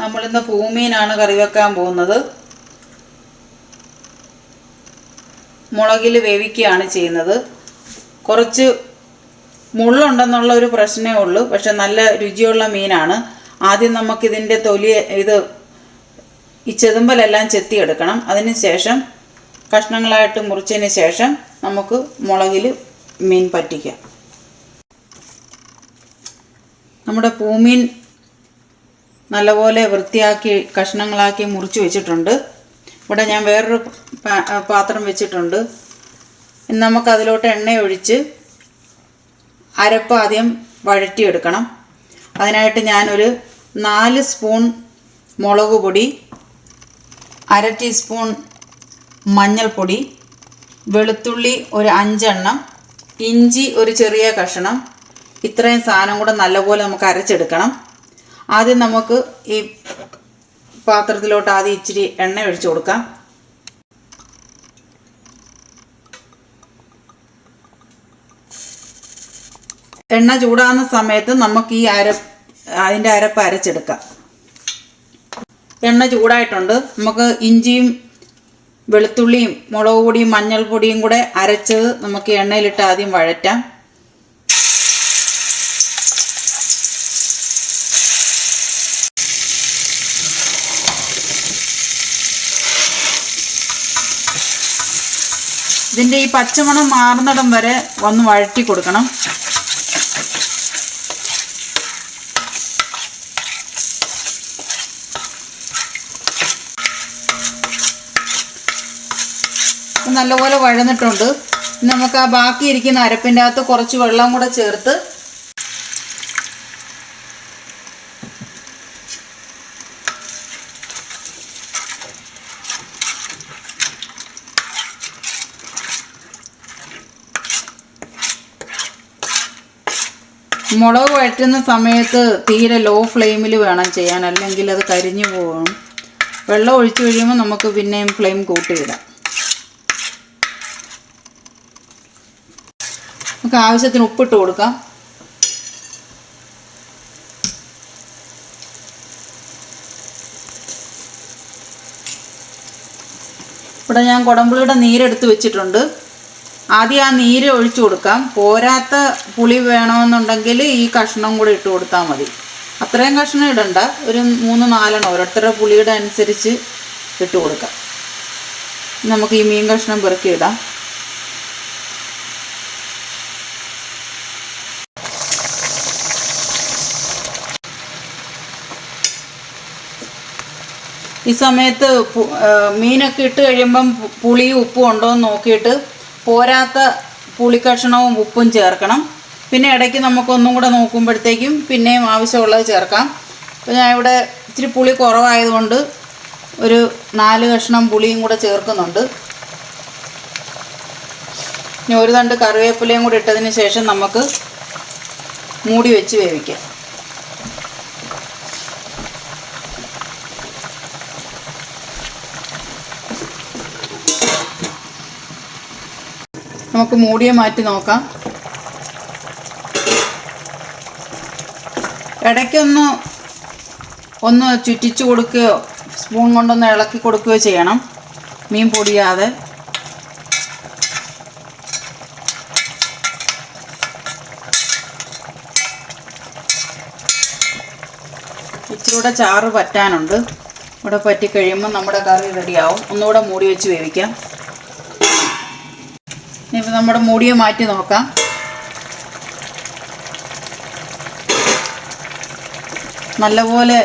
നമ്മളിന്ന് പൂമീനാണ് കറി വെക്കാൻ പോകുന്നത്. മുളകിൽ വേവിക്കുകയാണ് ചെയ്യുന്നത്. കുറച്ച് മുള്ളുണ്ടെന്നുള്ള ഒരു പ്രശ്നമേ ഉള്ളൂ. പക്ഷെ നല്ല രുചിയുള്ള മീനാണ്. ആദ്യം നമുക്കിതിന്റെ തൊലി ഇത് ഈ ചെതുമ്പലെല്ലാം ചെത്തിയെടുക്കണം. അതിന് ശേഷം കഷ്ണങ്ങളായിട്ട് മുറിച്ചതിന് ശേഷം നമുക്ക് മുളകിൽ മീൻ പറ്റിക്കാം. നമ്മുടെ പൂമീൻ നല്ലപോലെ വൃത്തിയാക്കി കഷ്ണങ്ങളാക്കി മുറിച്ച് വെച്ചിട്ടുണ്ട്. ഇവിടെ ഞാൻ വേറൊരു പാത്രം വെച്ചിട്ടുണ്ട്. നമുക്ക് അതിലോട്ട് എണ്ണ ഒഴിച്ച് അരപ്പ് ആദ്യം വഴറ്റിയെടുക്കണം. അതിനായിട്ട് ഞാനൊരു നാല് സ്പൂൺ മുളക് പൊടി അര ടീസ്പൂൺ മഞ്ഞൾപ്പൊടി വെളുത്തുള്ളി ഒരു അഞ്ചെണ്ണം ഇഞ്ചി ഒരു ചെറിയ കഷ്ണം. ഇത്രയും സാധനം കൂടെ നല്ലപോലെ നമുക്ക് അരച്ചെടുക്കണം. ആദ്യം നമുക്ക് ഈ പാത്രത്തിലോട്ട് ആദ്യം ഇച്ചിരി എണ്ണ ഒഴിച്ചു കൊടുക്കാം. എണ്ണ ചൂടാകുന്ന സമയത്ത് നമുക്ക് ഈ അര അതിന്റെ അരപ്പ് അരച്ചെടുക്കാം. എണ്ണ ചൂടായിട്ടുണ്ട്. നമുക്ക് ഇഞ്ചിയും വെളുത്തുള്ളിയും മുളക് പൊടിയും മഞ്ഞൾപ്പൊടിയും കൂടെ അരച്ചത് നമുക്ക് എണ്ണയിലിട്ട് ആദ്യം വഴറ്റാം. ഇതിന്റെ ഈ പച്ചമണം മാറുന്നിടം വരെ ഒന്ന് വഴറ്റി കൊടുക്കണം. നല്ലപോലെ വഴന്നിട്ടുണ്ട്. നമുക്ക് ആ ബാക്കി ഇരിക്കുന്ന അരപ്പിന്റെ അകത്ത് കുറച്ച് വെള്ളം കൂടെ ചേർത്ത് മുളക് വഴറ്റുന്ന സമയത്ത് തീരെ ലോ ഫ്ലെയിമിൽ വേണം ചെയ്യാൻ. അല്ലെങ്കിൽ അത് കരിഞ്ഞു പോകും വെള്ളം ഒഴിച്ചു കഴിയുമ്പോൾ നമുക്ക് പിന്നെയും ഫ്ലെയിം കൂട്ടിയിടാം. നമുക്ക് ആവശ്യത്തിന് ഉപ്പിട്ട് കൊടുക്കാം. ഇവിടെ ഞാൻ കുടമ്പുളിയുടെ നീരെടുത്ത് വെച്ചിട്ടുണ്ട്. ആദ്യം ആ നീര് ഒഴിച്ചു കൊടുക്കാം. പോരാത്ത പുളി വേണമെന്നുണ്ടെങ്കിൽ ഈ കഷ്ണം കൂടി ഇട്ട് കൊടുത്താൽ മതി. അത്രയും കഷ്ണം ഇടണ്ട. ഒരു മൂന്ന് നാലെണ്ണം ഓരോരുത്തരുടെ പുളിയുടെ അനുസരിച്ച് ഇട്ട് കൊടുക്കാം. നമുക്ക് ഈ മീൻ കഷ്ണം പെറുക്കിയിടാം ഈ സമയത്ത് മീനൊക്കെ ഇട്ട് കഴിയുമ്പം പുളിയും ഉപ്പും ഉണ്ടോ എന്ന് നോക്കിയിട്ട് പോരാത്ത പുളിക്കഷ്ണവും ഉപ്പും ചേർക്കണം. പിന്നെ ഇടയ്ക്ക് നമുക്കൊന്നും കൂടെ നോക്കുമ്പോഴത്തേക്കും പിന്നെയും ആവശ്യമുള്ളത് ചേർക്കാം. അപ്പോൾ ഞാൻ ഇവിടെ ഇച്ചിരി പുളി കുറവായതുകൊണ്ട് ഒരു നാല് കഷ്ണം പുളിയും കൂടെ ചേർക്കുന്നുണ്ട്. ഇനി ഒരു തണ്ട് കറിവേപ്പിലയും കൂടി ഇട്ടതിന് ശേഷം നമുക്ക് മൂടി വെച്ച് വേവിക്കാം. നമുക്ക് മൂടിയെ മാറ്റി നോക്കാം. ഇടയ്ക്കൊന്ന് ഒന്ന് ചുറ്റിച്ചു കൊടുക്കുകയോ സ്പൂൺ കൊണ്ടൊന്ന് ഇളക്കി കൊടുക്കുകയോ ചെയ്യണം മീൻ പൊടിയാതെ. ഇച്ചിരൂടെ ചാറ് പറ്റാനുണ്ട്. ഇവിടെ പറ്റി കഴിയുമ്പോൾ നമ്മുടെ കറി റെഡിയാവും ഒന്നുകൂടെ മൂടി വെച്ച് വേവിക്കാം. ഇനിയിപ്പോൾ നമ്മുടെ മൂടിയെ മാറ്റി നോക്കാം. നല്ലപോലെ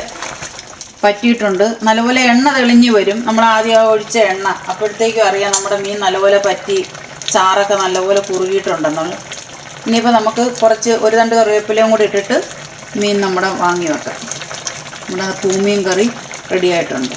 പറ്റിയിട്ടുണ്ട്. നല്ലപോലെ എണ്ണ തെളിഞ്ഞു വരും. നമ്മൾ ആദ്യം ഒഴിച്ച എണ്ണ. അപ്പോഴത്തേക്കും അറിയാം നമ്മുടെ മീൻ നല്ലപോലെ പറ്റി. ചാറൊക്കെ നല്ലപോലെ കുറുകിയിട്ടുണ്ടെന്നുള്ളു ഇനിയിപ്പോൾ നമുക്ക് കുറച്ച് ഒരു രണ്ട് കറിവേപ്പിലയും കൂടി ഇട്ടിട്ട് മീൻ നമ്മുടെ വാങ്ങി വെക്കാം. നമ്മുടെ പൂമീൻ കറി റെഡി ആയിട്ടുണ്ട്.